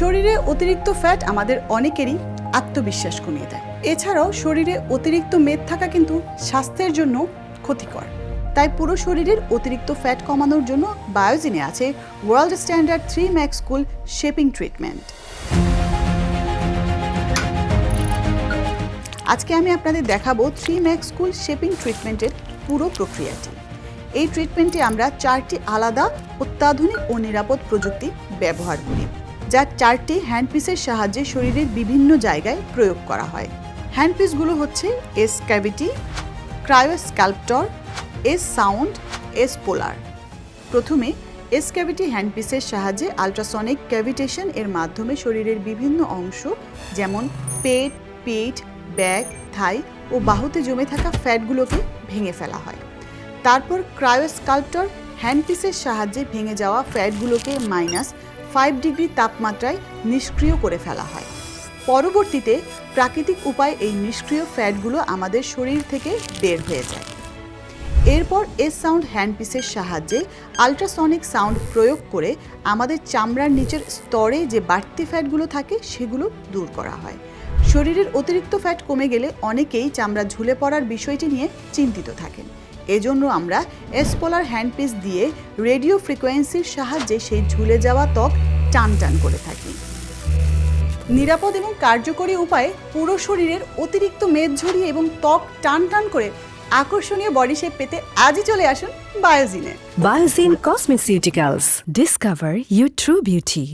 শরীরে অতিরিক্ত ফ্যাট আমাদের অনেকেরই আত্মবিশ্বাস কমিয়ে দেয়। এছাড়াও শরীরে অতিরিক্ত মেদ থাকা কিন্তু স্বাস্থ্যের জন্য ক্ষতিকর। তাই পুরো শরীরের অতিরিক্ত ফ্যাট কমানোর জন্য বায়োজিনে আছে world standard three max cool shaping treatment আজকে আমি আপনাদের দেখাবো থ্রি ম্যাক্স কুল শেপিং ট্রিটমেন্টের পুরো প্রক্রিয়াটি। এই ট্রিটমেন্টে আমরা চারটি আলাদা, অত্যাধুনিক ও নিরাপদ প্রযুক্তি ব্যবহার করি। যা চারটি হ্যান্ডপিসের সাহায্যে শরীরের বিভিন্ন জায়গায় প্রয়োগ করা হয়। হ্যান্ডপিসগুলো হচ্ছে S cavity cryo sculptor S sound, S polar. প্রথমে এস ক্যাভিটি হ্যান্ডপিসের সাহায্যে আলট্রাসনিক ক্যাভিটেশন এর মাধ্যমে শরীরের বিভিন্ন অংশ যেমন পেট, পিঠ, ব্যাগ, থাই ও বাহুতে জমে থাকা ফ্যাটগুলোকে ভেঙে ফেলা হয়। তারপর ক্রায়োস্কাল্পটর হ্যান্ডপিসের সাহায্যে ভেঙে যাওয়া ফ্যাটগুলোকে মাইনাস ফাইভ ডিগ্রি তাপমাত্রায় নিষ্ক্রিয় করে ফেলা হয়। পরবর্তীতে প্রাকৃতিক উপায়ে এই নিষ্ক্রিয় ফ্যাটগুলো আমাদের শরীর থেকে বের হয়ে যায়। এরপর এস সাউন্ড হ্যান্ডপিসের সাহায্যে আলট্রাসনিক সাউন্ড প্রয়োগ করে আমাদের চামড়ার নিচের স্তরে যে বাড়তি ফ্যাটগুলো থাকে, সেগুলো দূর করা হয়। শরীরের অতিরিক্ত ফ্যাট কমে গেলে অনেকেই চামড়া ঝুলে পড়ার বিষয়টি নিয়ে চিন্তিত থাকেন এজন্য আমরা এসপোলার হ্যান্ডপিস দিয়ে রেডিও ফ্রিকোয়েন্সির সাহায্যে সেই ঝুলে যাওয়া ত্বক টান টান করে থাকি নিরাপদ এবং কার্যকরী উপায়ে পুরো শরীরের অতিরিক্ত মেদ ঝরিয়ে এবং ত্বক টান টান করে আকর্ষণীয় বডি শেপ পেতে আজই চলে আসুন বায়োজিনে Biogene Cosmeceuticals. Discover your true beauty.